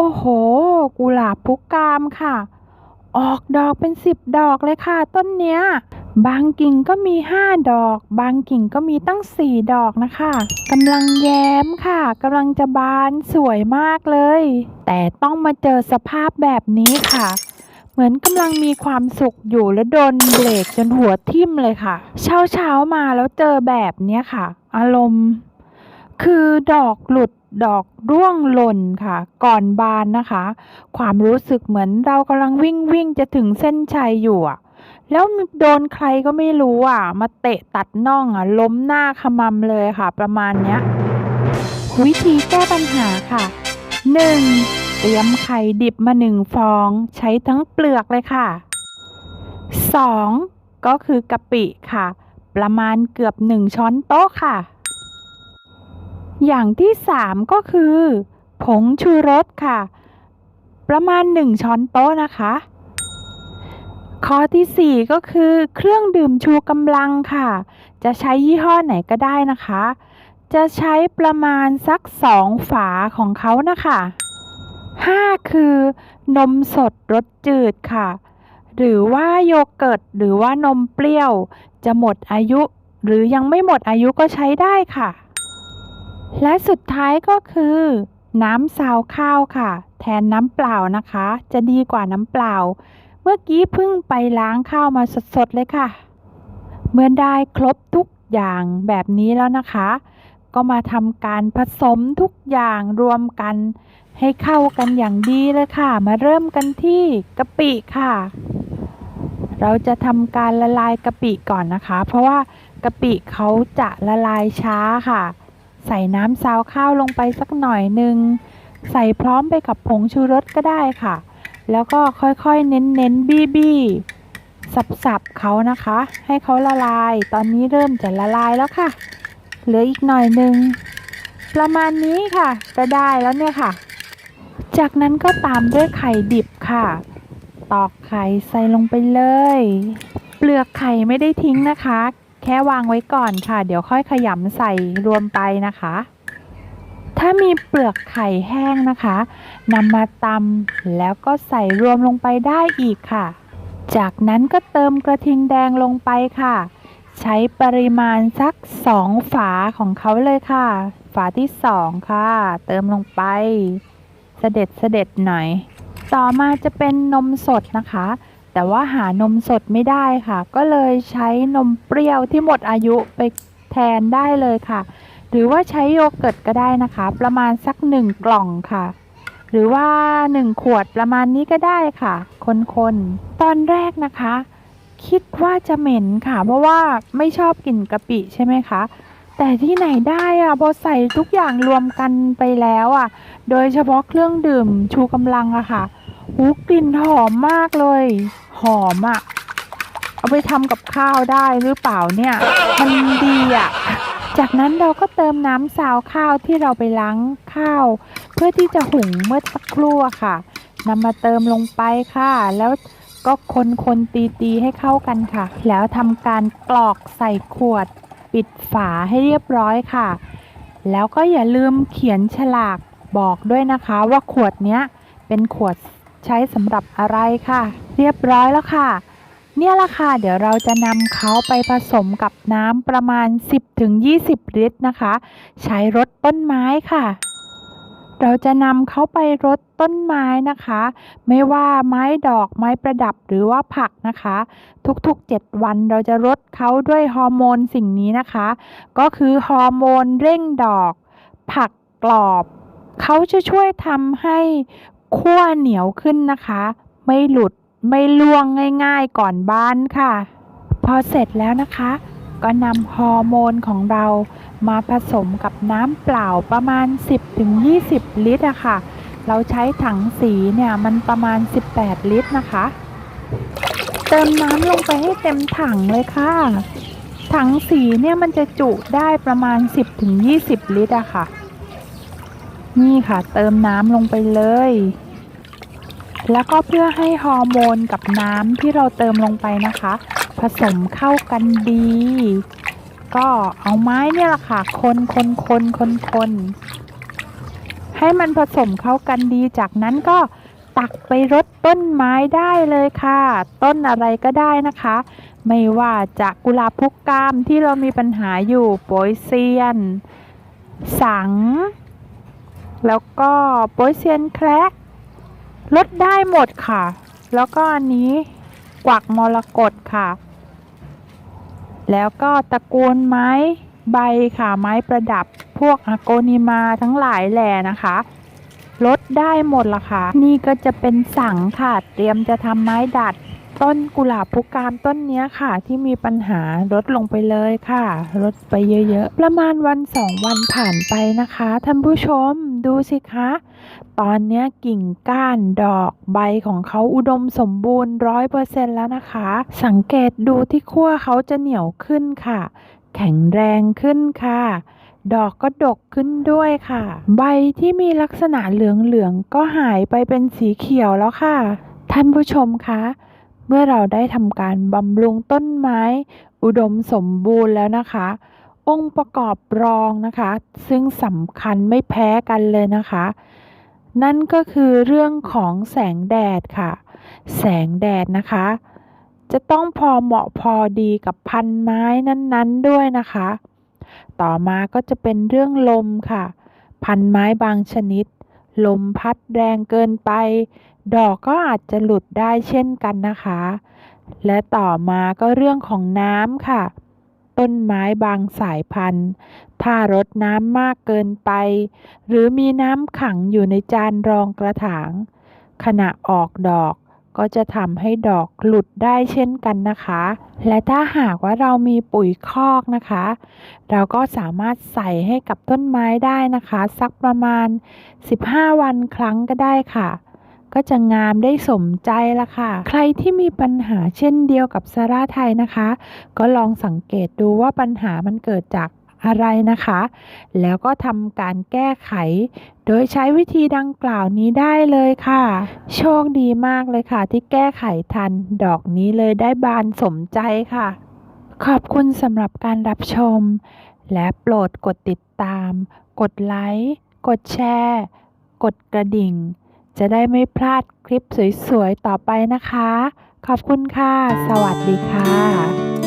อ้โห กุหลาบพุกามค่ะ ออกดอกเป็นสิบดอกเลยค่ะ ต้นเนี้ย บางกิ่งก็มีห้าดอก บางกิ่งก็มีตั้งสี่ดอกนะคะกำลังแย้มค่ะกำลังจะบานสวยมากเลย แต่ต้องมาเจอสภาพแบบนี้ค่ะเหมือนกำลังมีความสุขอยู่แล้วโดนเบรกจนหัวทิ่มเลยค่ะ เช้าเช้าๆมาแล้วเจอแบบเนี้ยค่ะ อารมณ์ คือดอกหลุด ดอกร่วงหล่นค่ะ ก่อนบานนะคะ ความรู้สึกเหมือนเรากำลังวิ่งวิ่งจะถึงเส้นชัยอยู่อะแล้วโดนใครก็ไม่รู้อะ มาเตะตัดน่องอะ ล้มหน้าขมำเลยค่ะ ประมาณเนี้ย วิธีแก้ปัญหาค่ะ 1. เตรียมไข่ดิบมาหนึ่งฟอง ใช้ทั้งเปลือกเลยค่ะ 2. ก็คือกะปิค่ะ ประมาณเกือบหนึ่งช้อนโต๊ะค่ะ อย่างที่3ก็คือ ผงชูรสค่ะ ประมาณ 1 ช้อนโต๊ะนะคะ ข้อทีสี่ 4 ก็คือเครื่องดื่มชูกำลังค่ะ จะใช้ยี่ห้อไหนก็ได้นะคะ จะใช้ประมาณสัก2ฝาของเขานะคะ 5 คือนมสดรสจืดค่ะ หรือว่าโยเกิร์ตหรือว่านมเปรี้ยว จะหมดอายุ หรือยังไม่หมดอายุก็ใช้ได้ค่ะ และสุดท้ายก็คือ น้ำซาวข้าวค่ะ แทนน้ำเปล่านะคะ จะดีกว่าน้ำเปล่า เมื่อกี้เพิ่งไปล้างข้าวมาสดๆเลยค่ะ เมื่อได้ครบทุกอย่างแบบนี้แล้วนะคะ ก็มาทำการผสมทุกอย่างรวมกัน ให้เข้ากันอย่างดีเลยค่ะ มาเริ่มกันที่กะปิค่ะ เราจะทำการละลายกะปิก่อนนะคะ เพราะว่ากะปิเขาจะละลายช้าค่ะ ใส่น้ำซาวข้าวลงไปสักหน่อยหนึ่งใส่พร้อมไปกับผงชูรสก็ได้ค่ะ แล้วก็ค่อยๆเน้นๆบี้บี้สับๆเขานะคะ ให้เขาละลาย ตอนนี้เริ่มจะละลายแล้วค่ะ เหลืออีกหน่อยหนึ่งประมาณนี้ค่ะก็ได้แล้วเนี่ยค่ะ จากนั้นก็ตามด้วยไข่ดิบค่ะ ตอกไข่ใส่ลงไปเลย เปลือกไข่ไม่ได้ทิ้งนะคะ แค่วางไว้ก่อนค่ะ เดี๋ยวค่อยขยำใส่รวมไปนะคะ ถ้ามีเปลือกไข่แห้งนะคะนำมาตำแล้วก็ใส่รวมลงไปได้อีกค่ะ จากนั้นก็เติมกระทิงแดงลงไปค่ะ ใช้ปริมาณสักสองฝาของเขาเลยค่ะ ฝาที่สองค่ะ เติมลงไปเสด็จเสด็จหน่อย ต่อมาจะเป็นนมสดนะคะ แต่ว่าหานมสดไม่ได้ค่ะ ก็เลยใช้นมเปรี้ยวที่หมดอายุไปแทนได้เลยค่ะ หรือว่าใช้โยเกิร์ตก็ได้นะคะ ประมาณสักหนึ่งกล่องค่ะ หรือว่าหนึ่งขวดประมาณนี้ก็ได้ค่ะ คนๆ ตอนแรกนะคะ คิดว่าจะเหม็นค่ะ เพราะว่าไม่ชอบกลิ่นกะปิใช่ไหมคะแต่ที่ไหนได้อะพอใส่ทุกอย่างรวมกันไปแล้วอะโดยเฉพาะเครื่องดื่มชูกำลังอะค่ะ หูกลิ่นหอมมากเลย หอมอะเอาไปทำกับข้าวได้หรือเปล่าเนี่ย มันดีอะจากนั้นเราก็เติมน้ำซาวข้าวที่เราไปล้างข้าว เพื่อที่จะหุงเมื่อสักครู่ค่ะนำมาเติมลงไปค่ะ แล้วก็คนคนตีตีให้เข้ากันค่ะ แล้วทำการกรอกใส่ขวด ปิดฝาให้เรียบร้อยค่ะ แล้วก็อย่าลืมเขียนฉลากบอกด้วยนะคะว่าขวดเนี้ยเป็นขวด ใช้สำหรับอะไรค่ะ เรียบร้อยแล้วค่ะ เนี่ยละค่ะ เดี๋ยวเราจะนำเขาไปผสมกับน้ำประมาณ 10-20 ลิตรนะคะ ใช้รดต้นไม้ค่ะเราจะนำเขาไปรดต้นไม้นะคะ ไม่ว่าไม้ดอกไม้ประดับหรือว่าผักนะคะ ทุกๆ 7 วันเราจะรดเขาด้วยฮอร์โมนสิ่งนี้นะคะ ก็คือฮอร์โมนเร่งดอก ผักกรอบ เขาจะช่วยทำให้ ขั้วเหนียวขึ้นนะคะ ไม่หลุดไม่ล่วงง่ายๆก่อนบ้านค่ะ พอเสร็จแล้วนะคะ ก็นำฮอร์โมนของเรามาผสมกับน้ำเปล่าประมาณ 10-20 ลิตรอะค่ะ เราใช้ถังสีเนี่ยมันประมาณ 18 ลิตรนะคะ เติมน้ำลงไปให้เต็มถังเลยค่ะ ถังสีเนี่ยมันจะจุได้ประมาณ 10-20 ลิตรอะค่ะ นี่ค่ะเติมน้ำลงไปเลย แล้วก็เพื่อให้ฮอร์โมนกับน้ำที่เราเติมลงไปนะคะ ผสมเข้ากันดี ก็เอาไม้เนี่ยแหละค่ะ คนคนคนคนคนให้มันผสมเข้ากันดี จากนั้นก็ตักไปรดต้นไม้ได้เลยค่ะ ต้นอะไรก็ได้นะคะ ไม่ว่าจะกุหลาบพุกกามที่เรามีปัญหาอยู่โปยเซียน สัง แล้วก็โปยเซียนแคระลดได้หมดค่ะ แล้วก็อันนี้กวักมรกตค่ะ แล้วก็ตระกูลไม้ใบค่ะ ไม้ประดับพวกอโกนิมาทั้งหลายแหล่นะคะลดได้หมดละค่ะ นี่ก็จะเป็นสังค่ะ เตรียมจะทำไม้ดัด ต้นกุหลาบพุกามต้นนี้ค่ะ ที่มีปัญหาลดลงไปเลยค่ะ ลดไปเยอะ ๆ ประมาณวันสองวันผ่านไปนะคะท่านผู้ชมดูสิคะ ตอนนี้กิ่งก้านดอกใบของเขาอุดมสมบูรณ์ร้อยเปอร์เซ็นแล้วนะคะ สังเกตดูที่ขั้วเขาจะเหนียวขึ้นค่ะ แข็งแรงขึ้นค่ะดอกก็ดกขึ้นด้วยค่ะ ใบที่มีลักษณะเหลืองๆก็หายไปเป็นสีเขียวแล้วค่ะ ท่านผู้ชมคะ เมื่อเราได้ทำการบำรุงต้นไม้ อุดมสมบูรณ์แล้วนะคะ องค์ประกอบรองนะคะ ซึ่งสำคัญไม่แพ้กันเลยนะคะ นั่นก็คือเรื่องของแสงแดดค่ะ แสงแดดนะคะ จะต้องพอเหมาะพอดีกับพันไม้นั้นๆด้วยนะคะ ต่อมาก็จะเป็นเรื่องลมค่ะ พันไม้บางชนิด ลมพัดแรงเกินไป ดอกก็อาจจะหลุดได้เช่นกันนะคะ และต่อมาก็เรื่องของน้ำค่ะ ต้นไม้บางสายพันธุ์ ถ้ารดน้ำมากเกินไป หรือมีน้ำขังอยู่ในจานรองกระถาง ขณะออกดอก ก็จะทำให้ดอกหลุดได้เช่นกันนะคะ และถ้าหากว่าเรามีปุ๋ยคอกนะคะ เราก็สามารถใส่ให้กับต้นไม้ได้นะคะ สักประมาณ 15 วันครั้งก็ได้ค่ะ ก็จะงามได้สมใจละค่ะ ใครที่มีปัญหาเช่นเดียวกับซาร่าไทยนะคะ ก็ลองสังเกตดูว่าปัญหามันเกิดจาก อะไรนะคะ แล้วก็ทำการแก้ไข โดยใช้วิธีดังกล่าวนี้ได้เลยค่ะ โชคดีมากเลยค่ะ ที่แก้ไขทันดอกนี้เลยได้บานสมใจค่ะ ขอบคุณสำหรับการรับชม และโปรดกดติดตาม กดไลค์ กดแชร์ กดกระดิ่ง จะได้ไม่พลาดคลิปสวยๆ ต่อไปนะคะ ขอบคุณค่ะ สวัสดีค่ะ